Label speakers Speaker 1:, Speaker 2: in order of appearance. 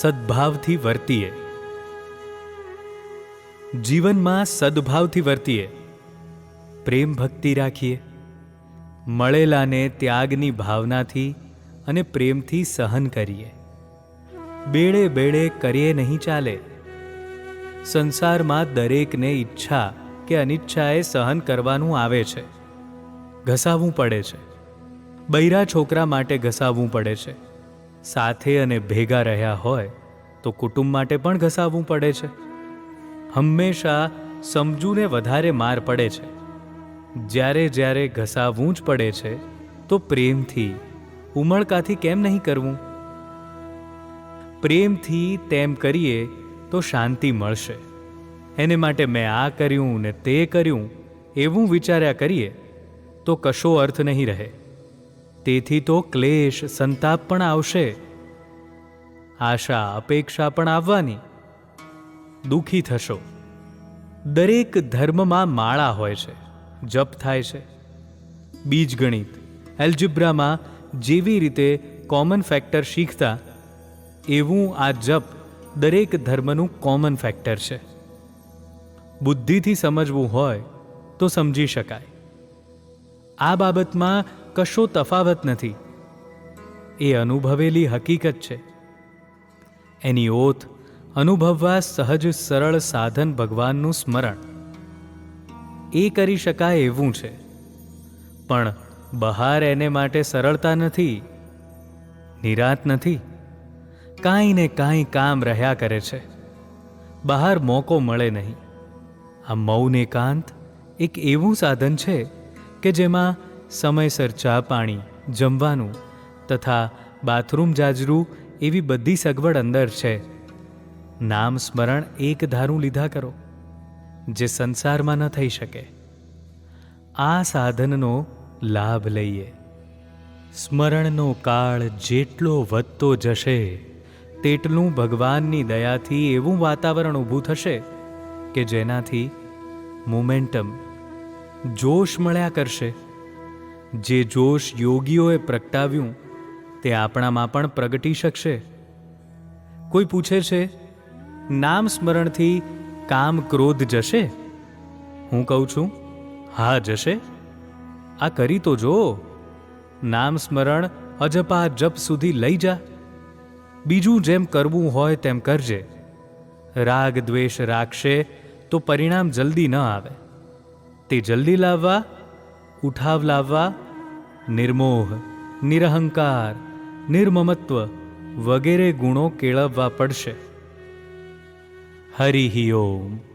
Speaker 1: સદભાવથી વર્તીએ. જીવનમાં સદભાવથી વર્તીએ. પ્રેમ ભક્તિ રાખીએ. મળેલાને ત્યાગની ભાવનાથી અને પ્રેમથી સહન કરીએ. બેડે બેડે કરીએ નહીં ચાલે. સંસારમાં દરેકને ઈચ્છા કે અનિચ્છાએ સહન કરવાનું આવે છે. ઘસાવવું પડે છે. બૈરા છોકરા માટે ઘસાવવું પડે છે. સાથે અને ભેગા રહ્યા હોય, તો કુટુંબ માટે પણ ઘસાવવું પડે છે. હંમેશા સમજૂને વધારે માર પડે છે. જ્યારે જ્યારે ઘસાવવું જ પડે છે, તો પ્રેમથી, ઉમળકાથી કેમ નહીં કરવું? પ્રેમથી તેમ કરીએ, તો શાંતિ મળશે. એને માટે મેં આ કર્યું ને તે કર્યું, એવું વિચાર્યા કરીએ, તો કશો અર્થ નહીં રહે. તેથી તો ક્લેશ, સંતાપ પણ આવશે. આશા, અપેક્ષા પણ આવવાની. દુઃખી થશો. દરેક ધર્મમાં માળા હોય છે. જપ થાય છે. બીજગણિત એલ્જિબ્રામાં જેવી રીતે કોમન ફેક્ટર શીખતા, એવું આ જપ દરેક ધર્મનું કોમન ફેક્ટર છે. બુદ્ધિથી સમજવું હોય તો સમજી શકાય. આ બાબતમાં કશો તફાવત નથી. એ અનુભવેલી હકીકત છે. એની ઓથ, અનુભવવા સહજ સરળ સાધન ભગવાનનું સ્મરણ. એ કરી શકાય એવું છે. પણ બહાર એને માટે સરળતા નથી. નિરાત નથી. કાંઈ ને કાંઈ કામ રહ્યા કરે છે. બહાર મોકો મળે નહીં. આ મૌન એકાંત એક એવું સાધન છે કે જેમાં સમયસર ચા પાણી, જમવાનું તથા બાથરૂમ જાજરું એવી બધી સગવડ અંદર છે. નામ સ્મરણ એક ધારું લીધા કરો, જે સંસારમાં ન થઈ શકે. આ સાધનનો લાભ લઈએ. સ્મરણનો કાળ જેટલો વધતો જશે, તેટલું ભગવાનની દયાથી એવું વાતાવરણ ઊભું થશે કે જેનાથી મોમેન્ટમ જોશ મળ્યા કરશે. જે જોશ યોગીઓએ પ્રગટાવ્યું, તે આપણામાં પણ પ્રગટી શકશે. કોઈ પૂછે છે, નામ સ્મરણથી કામ ક્રોધ જશે? હું કહું છું, હા, જશે. આ કરી તો જો નામ સ્મરણ અજપા જપ સુધી લઈ જા. બીજું જેમ કરવું હોય તેમ કરજે. રાગ દ્વેષ રાખશે તો પરિણામ જલ્દી ન આવે. તે જલ્દી લાવવા, ઉઠાવ લાવવા નિર્મોહ નિરહંકાર નિર્મમત્વ વગેરે ગુણો કેળવવા પડશે. હરિ ઓમ.